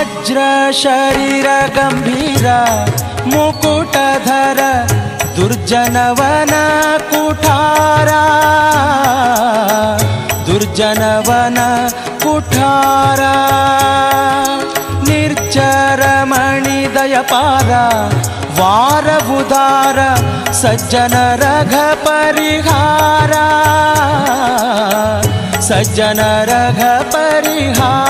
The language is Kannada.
ವಜ್ರ ಶರೀರ ಗಂಭೀರ, ಮುಕುಟಧರ, ದುರ್ಜನವನ ಕುಠಾರ. ದುರ್ಜನವನ ಕುಠಾರ. ನಿರ್ಜರಮಣಿ ದಯಪಾರ ವಾರ ಉದಾರ ಸಜ್ಜನ ರಘ ಪರಿಹಾರ. ಸಜ್ಜನ ರಘ ಪರಿಹಾರ.